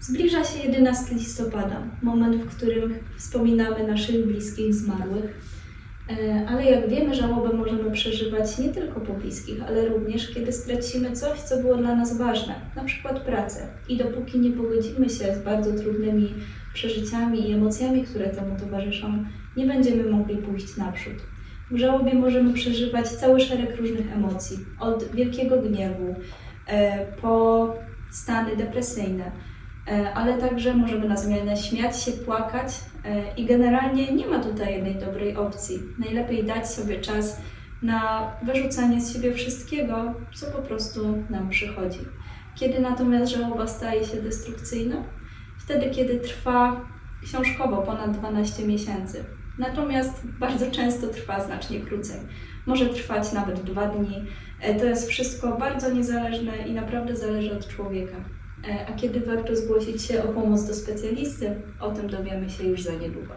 Zbliża się 11 listopada, moment, w którym wspominamy naszych bliskich zmarłych. E, Ale jak wiemy, żałobę możemy przeżywać nie tylko po bliskich, ale również kiedy stracimy coś, co było dla nas ważne, na przykład pracę. I dopóki nie pogodzimy się z bardzo trudnymi przeżyciami i emocjami, które temu towarzyszą, nie będziemy mogli pójść naprzód. W żałobie możemy przeżywać cały szereg różnych emocji, od wielkiego gniewu e, po stany depresyjne, ale także możemy na zmianę śmiać się, płakać e, i generalnie nie ma tutaj jednej dobrej opcji. Najlepiej dać sobie czas na wyrzucanie z siebie wszystkiego, co po prostu nam przychodzi. Kiedy natomiast żałoba staje się destrukcyjna? Wtedy, kiedy trwa książkowo ponad 12 miesięcy. Natomiast bardzo często trwa znacznie krócej. Może trwać nawet dwa dni. E, To jest wszystko bardzo niezależne i naprawdę zależy od człowieka. E, A kiedy warto zgłosić się o pomoc do specjalisty, o tym dowiemy się już za niedługo.